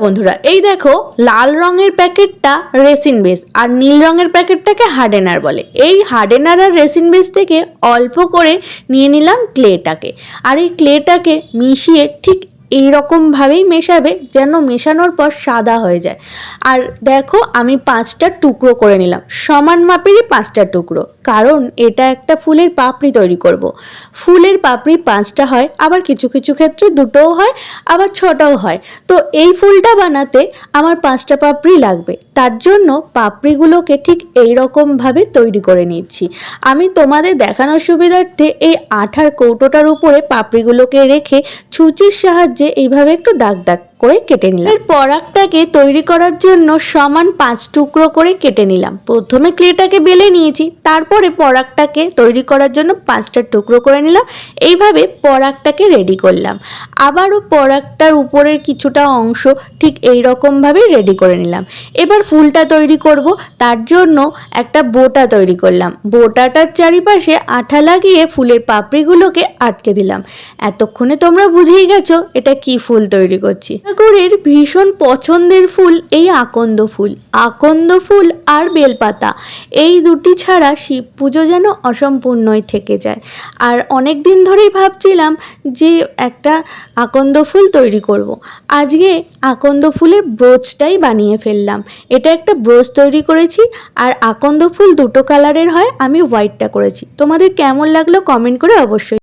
বন্ধুরা, এই দেখো, লাল রঙের প্যাকেটটা রেসিন বেস আর নীল রঙের প্যাকেটটাকে হার্ডেনার বলে। এই হার্ডেনার আর রেসিন বেস থেকে অল্প করে নিয়ে নিলাম ক্লেটাকে। আর এই ক্লেটাকে মিশিয়ে ঠিক এই রকমভাবেই মেশাবে, যেন মেশানোর পর সাদা হয়ে যায়। আর দেখো, আমি পাঁচটা টুকরো করে নিলাম। সমান মাপেরই পাঁচটা টুকরো। কারণ এটা একটা ফুলের পাপড়ি তৈরি করব। ফুলের পাপড়ি পাঁচটা হয়, আবার কিছু কিছু ক্ষেত্রে দুটোও হয়, আবার ছটাও হয়। তো এই ফুলটা বানাতে আমার পাঁচটা পাপড়ি লাগবে। তার জন্য পাপড়িগুলোকে ঠিক এই রকমভাবে তৈরি করে নিচ্ছি। আমি তোমাদের দেখানোর সুবিধার্থে এই আঠার কৌটোটার উপরে পাপড়িগুলোকে রেখে ছুঁচির সাহায্যে এইভাবে একটু দাগ দাগ করে কেটে নিলাম। এর পরাগটাকে তৈরি করার জন্য সমান পাঁচ টুকরো করে কেটে নিলাম। প্রথমে ক্লেটাকে বেলে নিয়েছি, তারপরে পরাগটাকে তৈরি করার জন্য পাঁচটা টুকরো করে নিলাম। এইভাবে পরাগটাকে রেডি করলাম। আবারও পরাগটার উপরের কিছুটা অংশ ঠিক এই রকমভাবেই রেডি করে নিলাম। এবার ফুলটা তৈরি করব, তার জন্য একটা বোটা তৈরি করলাম। বোটাটার চারিপাশে আঠা লাগিয়ে ফুলের পাপড়িগুলোকে আটকে দিলাম। এতক্ষণে তোমরা বুঝেই গেছো এটা কি ফুল তৈরি করছি। ঠাকুরের ভীষণ পছন্দের ফুল এই আকন্দ ফুল। আকন্দ ফুল আর বেলপাতা, এই দুটি ছাড়া শিব পুজো যেন অসম্পূর্ণই থেকে যায়। আর অনেক দিন ধরেই ভাবছিলাম যে একটা আকন্দ ফুল তৈরি করব। আজকে আকন্দ ফুলের ব্রোচটাই বানিয়ে ফেললাম। এটা একটা ব্রোচ তৈরি করেছি আর আকন্দ ফুল দুটো কালারের হয়, আমি হোয়াইটটা করেছি। তোমাদের কেমন লাগল কমেন্ট করে অবশ্যই